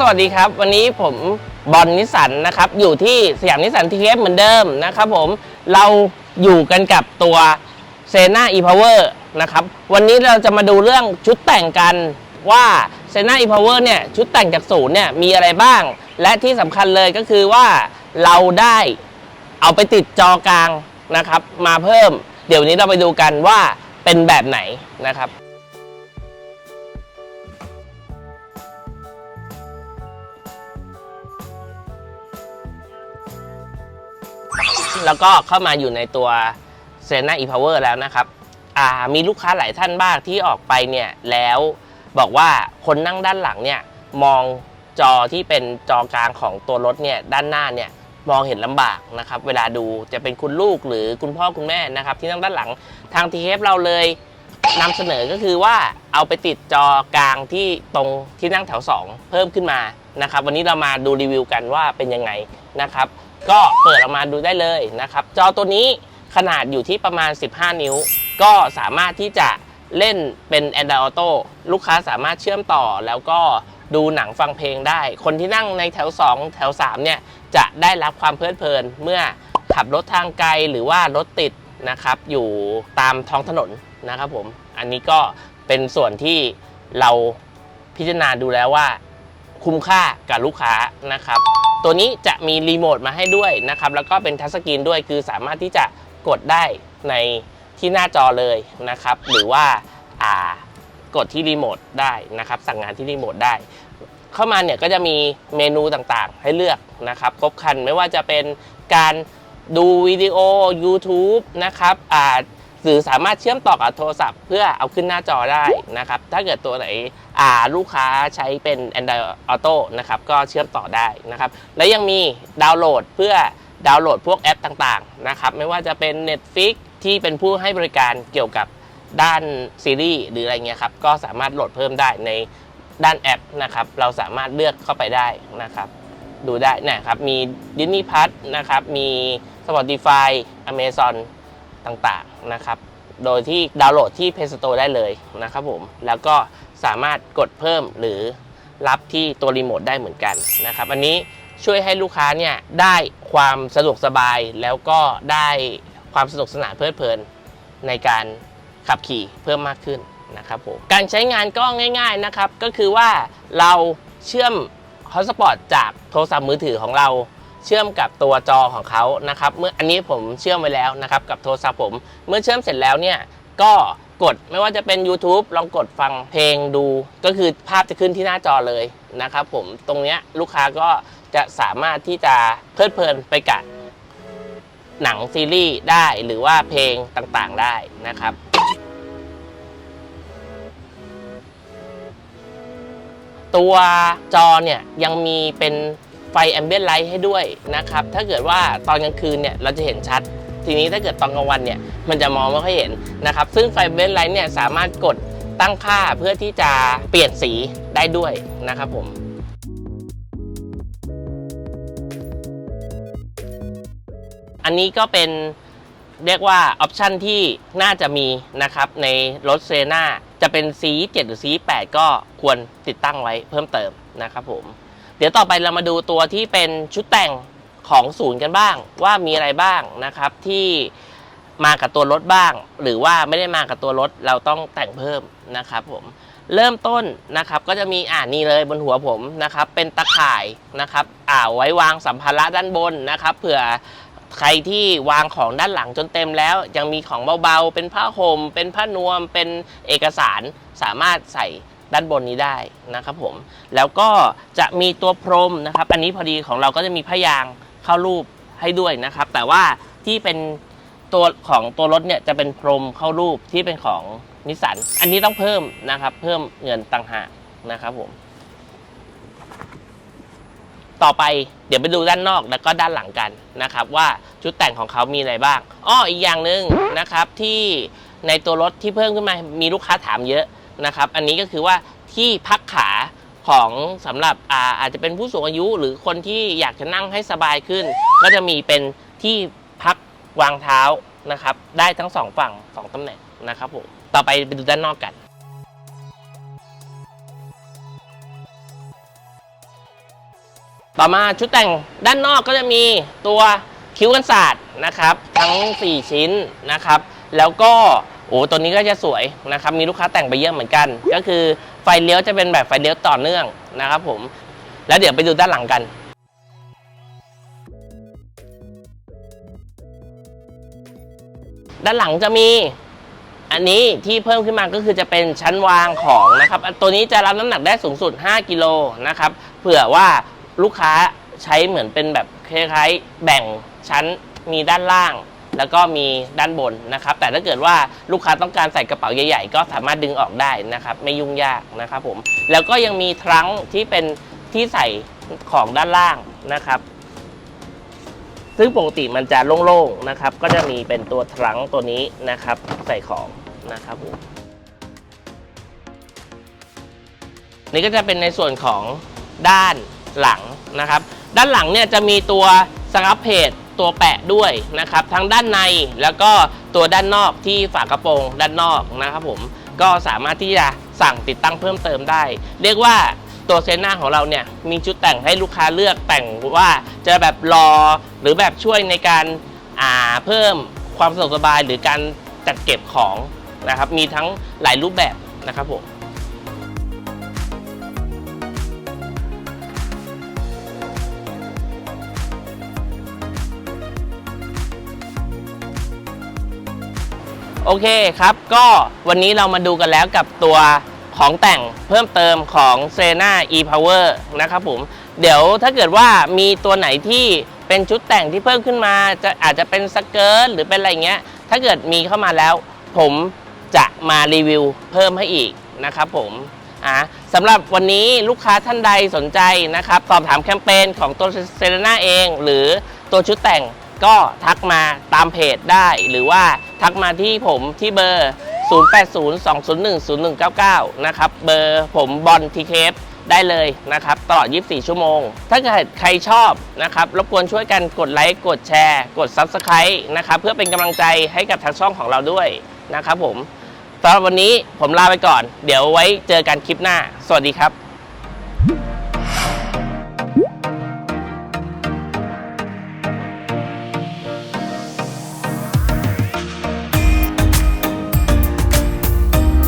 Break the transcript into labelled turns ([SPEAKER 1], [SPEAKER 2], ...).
[SPEAKER 1] สวัสดีครับ วันนี้ผมบอลนิสสันนะครับ อยู่ที่สยามนิสสันทีเอฟเหมือนเดิมนะครับผมเราอยู่กันกับตัวเซนาอีพาวเวอร์นะครับ วันนี้เราจะมาดูเรื่องชุดแต่งกันว่าเซนาอีพาวเวอร์เนี่ยชุดแต่งจากศูนย์เนี่ยมีอะไรบ้าง และที่สำคัญเลยก็คือว่าเราได้เอาไปติดจอกลางนะครับ มาเพิ่ม เดี๋ยวนี้เราไปดูกันว่าเป็นแบบไหนนะครับ แล้วก็เข้ามาอยู่ในตัวเซนาอีพาวเวอร์แล้วนะครับอ่ามีลูกค้าหลายท่านบ้างที่ออกไปเนี่ยแล้วบอกว่าคนนั่งด้านหลังเนี่ยมองจอที่เป็นจอกลางของตัวรถเนี่ยด้านหน้าเนี่ยมองเห็นลำบากนะครับ เวลาดูจะเป็นคุณลูกหรือคุณพ่อคุณแม่นะครับ ที่นั่งด้านหลังทางทีเอฟเราเลยนำเสนอก็คือว่าเอาไปติดจอกลางที่ตรงที่นั่งแถว 2 เพิ่มขึ้นมานะครับ วันนี้เรามาดูรีวิวกันว่าเป็นยังไงนะครับ ก็เปิดออกมาดูได้เลยนะครับ จอตัวนี้ขนาดอยู่ที่ประมาณ 15 นิ้ว ก็สามารถที่จะเล่นเป็น Android Auto ลูกค้าสามารถเชื่อมต่อแล้วก็ดูหนังฟังเพลงได้ คนที่นั่งในแถว 2 แถว 3 เนี่ย จะได้รับความเพลิดเพลิน เมื่อขับรถทางไกลหรือว่ารถติดนะครับ อยู่ตามท้องถนนนะครับผม อันนี้ก็เป็นส่วนที่เราพิจารณาดูแล้วว่า คุ้มค่ากับลูกค้านะครับ ตัวนี้จะมีรีโมทมาให้ด้วยนะครับแล้วก็เป็นทัชสกรีนด้วยคือสามารถที่จะกดได้ในที่หน้าจอเลยนะครับ หรือว่าอ่ากดที่รีโมทได้นะครับ สั่งงานที่รีโมทได้ เข้ามาเนี่ยก็จะมีเมนูต่างๆ ให้เลือกนะครับครบครันไม่ว่าจะเป็นการดูวิดีโอ YouTube นะครับอ่าหรือสามารถเชื่อมต่อกับโทรศัพท์ เพื่อเอาขึ้นหน้าจอได้นะครับ ถ้าเกิดตัวไหน ลูกค้าใช้เป็น Android Auto นะครับก็เชื่อมต่อได้นะครับ และยังมีดาวน์โหลดเพื่อดาวน์โหลดพวกแอปต่างๆนะครับไม่ว่าจะเป็น Netflix ที่เป็นผู้ให้บริการเกี่ยวกับด้านซีรีส์หรืออะไรเงี้ยครับก็สามารถโหลดเพิ่มได้ในด้านแอปนะครับเราสามารถเลือกเข้าไปได้นะครับดูได้นะครับมี Disney Plus นะครับมี Spotify Amazon ต่างๆนะครับ โดยที่ดาวน์โหลดที่ Play Store ได้เลยนะครับผม แล้วก็สามารถกดเพิ่มหรือรับที่ตัวรีโมทได้เหมือนกันนะครับอันนี้ช่วยให้ลูกค้าเนี่ยได้ความสะดวกสบายแล้วก็ได้ความสนุกสนานเพลิดเพลินในการขับขี่เพิ่มมากขึ้นนะครับผมการใช้งานก็ง่าย ๆนะครับ ก็คือว่าเราเชื่อม Hotspot จากโทรศัพท์มือถือของเรา เชื่อมกับตัวจอของเขานะครับเมื่ออันนี้ผมเชื่อมไว้แล้วนะครับกับโทรศัพท์ผม เมื่อเชื่อมเสร็จแล้วเนี่ยก็กดไม่ว่าจะเป็น YouTube ลองกดฟังเพลงดู ก็คือภาพจะขึ้นที่หน้าจอเลยนะครับผมตรงเนี้ยลูกค้าก็จะสามารถที่จะเพลิดเพลินไปกับหนังซีรีส์ได้หรือว่าเพลงต่างๆได้นะครับ ตัวจอเนี่ยยังมีเป็น ฟแอมเบียนไลท์ให้ด้วยนะครับ ถ้าเกิดว่าตอนกลางคืนเนี่ยเราจะเห็นชัด ทีนี้ถ้าเกิดตอนกลางวันเนี่ยมันจะมองไม่ค่อยเห็นนะครับ ซึ่งไฟแอมเบียนไลท์เนี่ยสามารถกดตั้งค่าเพื่อที่จะเปลี่ยนสีได้ด้วยนะครับผมอันนี้ก็เป็นเรียกว่าออปชันที่น่าจะมีนะครับในรถเซนาจะเป็น C7 หรือ C8 ก็ควรติดตั้งไว้เพิ่มเติมนะครับผม เดี๋ยวต่อไปเรามาดูตัวที่เป็นชุดแต่งของศูนย์กันบ้าง ว่ามีอะไรบ้างนะครับที่มากับตัวรถบ้าง หรือว่าไม่ได้มากับตัวรถเราต้องแต่งเพิ่มนะครับผมเริ่มต้นนะครับก็จะมีอ่านี่เลยบนหัวผมนะครับเป็นตะข่ายนะครับอ่าไว้วางสัมภาระด้านบนนะครับเผื่อใครที่วางของด้านหลังจนเต็มแล้ว ยังมีของเบาๆ เป็นผ้าห่มเป็นผ้านวมเป็นเอกสารสามารถใส่ ด้านบนนี้ได้นะครับผมแล้วก็จะมีตัวพรมนะครับ อันนี้พอดีของเราก็จะมีผ้ายางเข้ารูปให้ด้วยนะครับ แต่ว่าที่เป็นตัวของตัวรถเนี่ยจะเป็นพรมเข้ารูปที่เป็นของนิสสันอันนี้ต้องเพิ่มนะครับ เพิ่มเงินต่างหากนะครับผมต่อไปเดี๋ยวไปดูด้านนอกแล้วก็ด้านหลังกันนะครับ ว่าชุดแต่งของเขามีอะไรบ้างอ้ออีกอย่างหนึ่งนะครับที่ในตัวรถที่เพิ่มขึ้นมามีลูกค้าถามเยอะ นะครับ อันนี้ก็คือว่าที่พักขาของสำหรับอาอาจจะเป็นผู้สูงอายุ หรือคนที่อยากจะนั่งให้สบายขึ้น ก็จะมีเป็นที่พักวางเท้านะครับ ได้ทั้งสองฝั่งสองตำแหน่งนะครับผมต่อไปไปดูด้านนอกกันต่อมาชุดแต่งด้านนอกก็จะมีตัวคิ้วกันศาสตร์นะครับ ทั้ง 4 ชิ้นนะครับ แล้วก็ โอ้ตัวนี้ก็จะสวยนะครับ มีลูกค้าแต่งไปเยอะเหมือนกัน ก็คือไฟเลี้ยวจะเป็นแบบไฟเลี้ยวต่อเนื่องนะครับผม แล้วเดี๋ยวไปดูด้านหลังกันด้านหลังจะมีอันนี้ที่เพิ่มขึ้นมาก็คือจะเป็นชั้นวางของนะครับ ตัวนี้จะรับน้ำหนักได้สูงสุด 5 กิโลนะครับ เผื่อว่าลูกค้าใช้เหมือนเป็นแบบคล้ายๆแบ่งชั้นมีด้านล่าง แล้วก็มีด้านบนนะครับ แต่ถ้าเกิดว่าลูกค้าต้องการใส่กระเป๋าใหญ่ ๆ ก็สามารถดึงออกได้นะครับ ไม่ยุ่งยากนะครับผม แล้วก็ยังมีทรังที่เป็นที่ใส่ของด้านล่างนะครับ ซึ่งปกติมันจะโล่งๆนะครับ ก็จะมีเป็นตัวทรังตัวนี้นะครับ ใส่ของนะครับผมนี่ก็จะเป็นในส่วนของด้านหลังนะครับ ด้านหลังเนี่ยจะมีตัวสครับเพจ ตัวแปะด้วยนะครับทั้งด้านในแล้วก็ตัวด้านนอกที่ฝากระโปรงด้านนอกนะครับผมก็สามารถที่จะสั่งติดตั้งเพิ่มเติมได้ เรียกว่าตัวเซน่าของเราเนี่ยมีชุดแต่งให้ลูกค้าเลือกแต่งว่าจะแบบรอหรือแบบช่วยในการาเพิ่มความสะดวกสบายหรือการจัดเก็บของนะครับมีทั้งหลายรูปแบบนะครับผม โอเคครับ ก็วันนี้เรามาดูกันแล้วกับตัวของแต่งเพิ่มเติมของ s e n a e-Power นะครับผม เดี๋ยวถ้าเกิดว่ามีตัวไหนที่เป็นชุดแต่งที่เพิ่มขึ้นมา จะอาจจะเป็นสเกิร์ตหรือเป็นอะไรเงี้ย ถ้าเกิดมีเข้ามาแล้ว ผมจะมารีวิวเพิ่มให้อีกนะครับผมอ่าสำหรับวันนี้ลูกค้าท่านใดสนใจนะครับ สอบถามแคมเปญของตัวเซเลน่าเอง หรือตัวชุดแต่ง ก็ทักมาตามเพจได้ หรือว่าทักมาที่ผมที่เบอร์ 0802010199 นะครับ เบอร์ผมบอลทีเคฟได้เลยนะครับตลอด 24 ชั่วโมง ถ้าเกิดใครชอบนะครับรบกวนช่วยกันกดไลค์กดแชร์ กด Subscribe นะครับเพื่อเป็นกำลังใจให้กับทางช่องของเราด้วยนะครับผมสำหรับวันนี้ผมลาไปก่อน เดี๋ยวไว้เจอกันคลิปหน้า สวัสดีครับ